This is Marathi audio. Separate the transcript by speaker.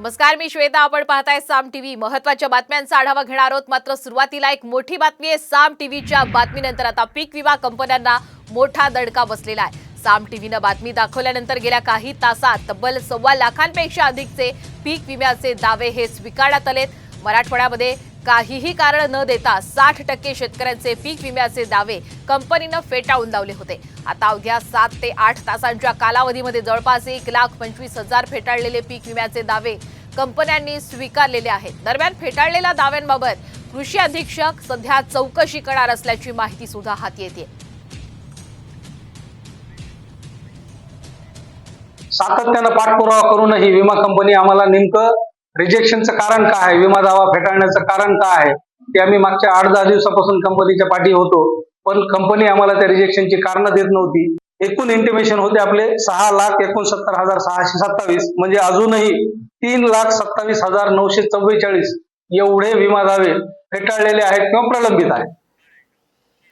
Speaker 1: नमस्कार मी श्वेता. आपण पाहताय साम टीव्ही महत्त्वाच्या बातम्यांचा आढावा घेणार आहोत. मात्र सुरुवातीला एक मोठी बातमी आहे. साम टीव्हीच्या बातमीनंतर आता पीक विमा कंपन्यांना मोठा दडका बसलेला आहे. साम टीव्हीनं बातमी दाखवल्यानंतर गेल्या काही तासात तब्बल सव्वा लाखांपेक्षा अधिकचे पीक विम्याचे दावे हे स्वीकारण्यात आलेत. मराठवाड्यामध्ये काहीही कारण न देता साठ टक्के शेतकऱ्यांचे पीक विम्याचे दावे कंपनीनं फेटाळून लावले होते. आता अवघ्या सात ते आठ तासांच्या कालावधीमध्ये जवळपास एक लाख पंचवीस हजार फेटाळलेले पीक विम्याचे दावे कंपन्यांनी स्वीकारलेले आहेत. दरम्यान फेटाळलेल्या दाव्यांबाबत कृषी अधीक्षक सध्या चौकशी करणार असल्याची माहिती सुद्धा हाती येते.
Speaker 2: सातत्यानं पाठपुरावा करूनही विमा कंपनी आम्हाला नेमकं रिजेक्शनचं कारण काय आहे? विमा दावा फेटाळण्याचं कारण काय आहे? ते आम्ही मागच्या आठ दहा दिवसापासून कंपनीच्या पाठी होतो. पण कंपनी आम्हाला त्या रिजेक्शनची कारणं देत नव्हती. एकूण इंटिमेशन होते आपले सहा लाख एकोणसत्तर हजार सहाशे सत्तावीस. म्हणजे अजूनही तीन लाख सत्तावीस हजार नऊशे चव्वेचाळीस एवढे विमा दावे फेटाळलेले आहेत किंवा प्रलंबित आहेत.